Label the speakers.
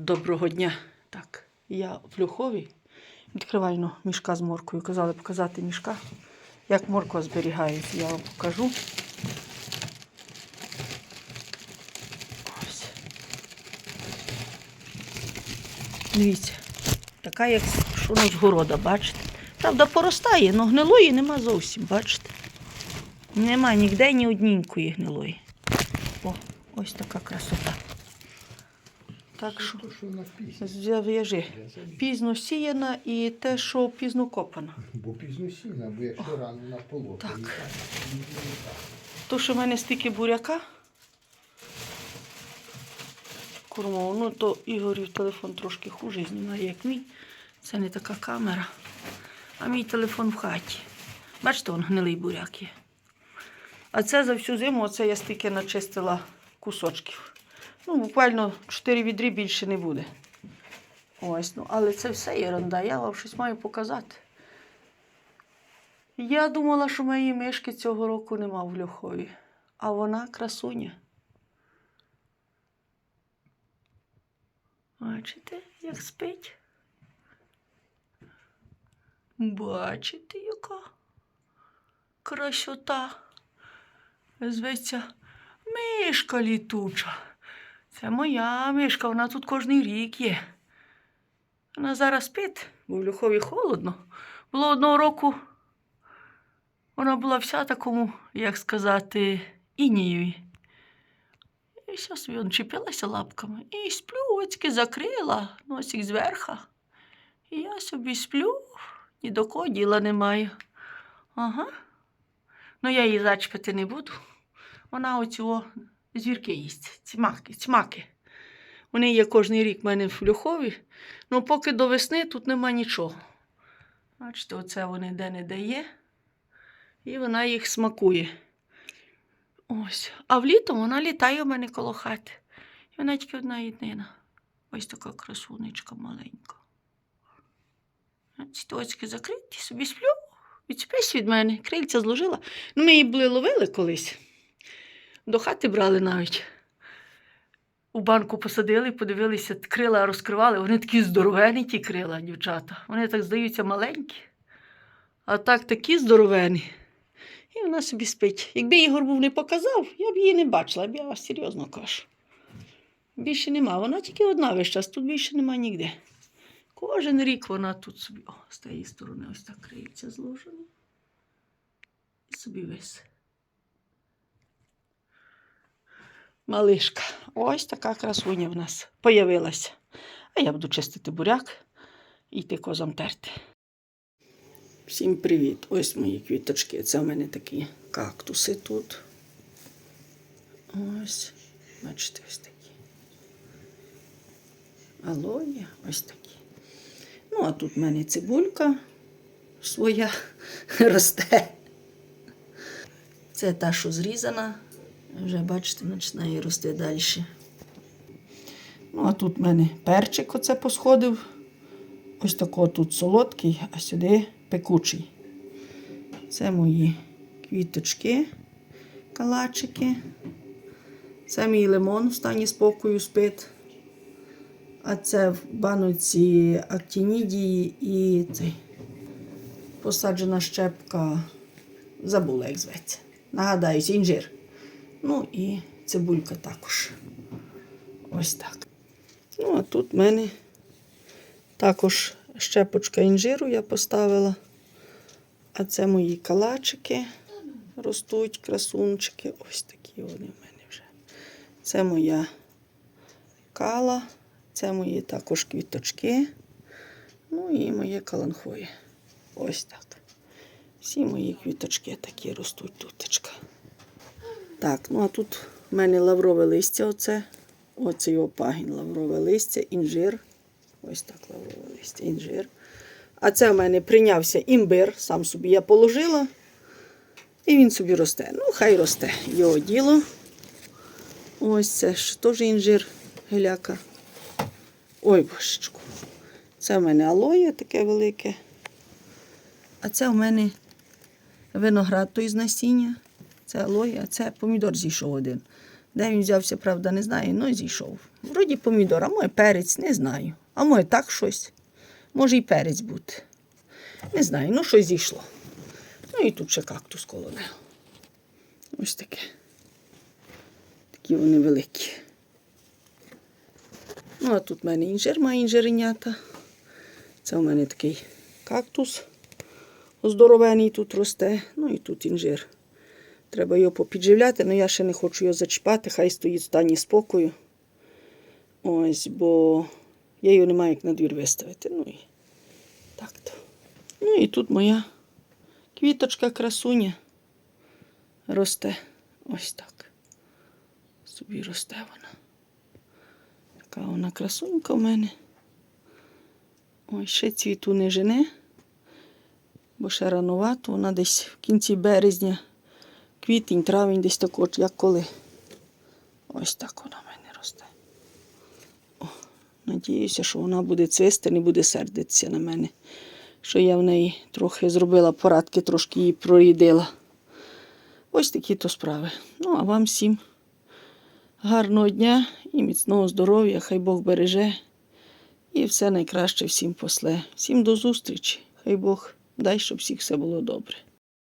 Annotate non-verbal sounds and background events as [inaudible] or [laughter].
Speaker 1: Доброго дня. Так, я в Люхові. Відкриваю ну, мішка з моркою. Казали показати мішка. Як морква зберігається, я вам покажу. Ось. Дивіться, така, як що з бачите? Правда, поростає, але гнилої нема зовсім, бачите? Нема ніде ні однінької гнилої. О, ось така красота. Так що. Зв'яжи. Пізно сіяна і те, що пізно копана.
Speaker 2: Бо пізно сіна, бо якщо рано на полоті.
Speaker 1: Так.
Speaker 2: і так, і не так.
Speaker 1: То, що в мене стільки буряка. Кормов, ну то Ігорів телефон трошки хуже знімає, як мій. Це не така камера. А мій телефон в хаті. Бачите, он гнилий буряк є. А це за всю зиму оце я стільки начистила кусочків. Ну, буквально 4 відрі більше не буде. Ось, ну, але це все ерунда. Я вам щось маю показати. Я думала, що моєї мишки цього року нема в Льохові, а вона красуня. Бачите, як спить? Бачите, яка красота. Зветься мишка літуча. Це моя мишка, вона тут кожний рік є. Вона зараз спить, бо в Люхові холодно. Було одного року. Вона була вся такому, як сказати, інієві. І все собі чіпилася лапками. І сплю, оцьки закрила, носик зверха. І я собі сплю, ні до кого діла не маю. Ага. Ну я її зачепити не буду. Вона оцього звірки їсть, цмаки, цмаки. Вони є кожен рік в мене в Люхові. Ну, поки до весни тут нема нічого. Бачите, оце вони де-не-де є. І вона їх смакує. Ось. А влітом вона літає у мене коло хати. І вона тільки одна єдина. Ось така красунечка маленька. Ціточки закриті, собі сплю, відчепись від мене, крильця зложила. Ну, ми її були ловили колись. До хати брали навіть. У банку посадили, подивилися, крила розкривали. Вони такі здоровені, ті крила, дівчата. Вони так здаються маленькі. А так такі здоровені. І вона собі спить. Якби Ігор був не показав, я б її не бачила, я б я вас серйозно кажу. Більше нема. Вона тільки одна весь час, тут більше нема ніде. Кожен рік вона тут собі, о, з тієї сторони ось так криється зложена. І собі вис. Малишка. Ось така красуня в нас появилася. А я буду чистити буряк і йти козам терти. Всім привіт! Ось мої квіточки. Це в мене такі кактуси тут. Ось. Бачите, ось такі. Алоє, ось такі. Ну, а тут в мене цибулька своя [laughs] росте. Це та, що зрізана. Вже, бачите, починає рости далі. Ну, а тут в мене перчик оце посходив. Ось такий тут солодкий, а сюди пекучий. Це мої квіточки, калачики. Це мій лимон в стані спокою спить. А це в баноці актінідії і цей посаджена щепка. Забула, як зветься. Нагадаюсь, інжир. Ну і цибулька також. Ось так. Ну, а тут в мене також щепочка інжиру я поставила. А це мої калачики ростуть, красунчики. Ось такі вони в мене вже. Це моя кала, це мої також квіточки. Ну і моє каланхоє. Ось так. Всі мої квіточки такі ростуть тутечка. Так, ну а тут в мене лаврове листя. Оце. Оце його пагін, лаврове листя, інжир. Ось так лаврове листя, інжир. А це в мене прийнявся імбир, сам собі я положила. І він собі росте. Ну, хай росте його діло. Ось це ж теж інжир геляка. Ой, божечку. Це в мене алоє таке велике. А це в мене виноград той з насіння. Це алоє, а це помідор зійшов один. Де він взявся, правда, не знаю, ну зійшов. Вроді помідор, а моє перець, не знаю. А моє так щось. Може і перець бути. Не знаю, ну щось зійшло. Ну і тут ще кактус коло нього. Ось таке. Такі вони великі. Ну, а тут в мене інжир має інжиренята. Це у мене такий кактус здоровений тут росте. Ну і тут інжир. Треба його попідживляти, але я ще не хочу його зачіпати, хай стоїть в стані спокою. Ось, бо я його не маю як на двір виставити. Ну і так то. Ну і тут моя квіточка красуня росте. Ось так. Собі росте вона. Така вона красунька в мене. Ой, ще цвіту не жене, бо ще ранувато, вона десь в кінці березня, квітень, травень, десь також, як коли. Ось так вона в мене росте. О, надіюся, що вона буде цвісти, не буде сердитися на мене. Що я в неї трохи зробила порадки, трошки її прорідила. Ось такі то справи. Ну, а вам всім гарного дня і міцного здоров'я, хай Бог береже. І все найкраще всім после. Всім до зустрічі. Хай Бог дай, щоб всіх все було добре.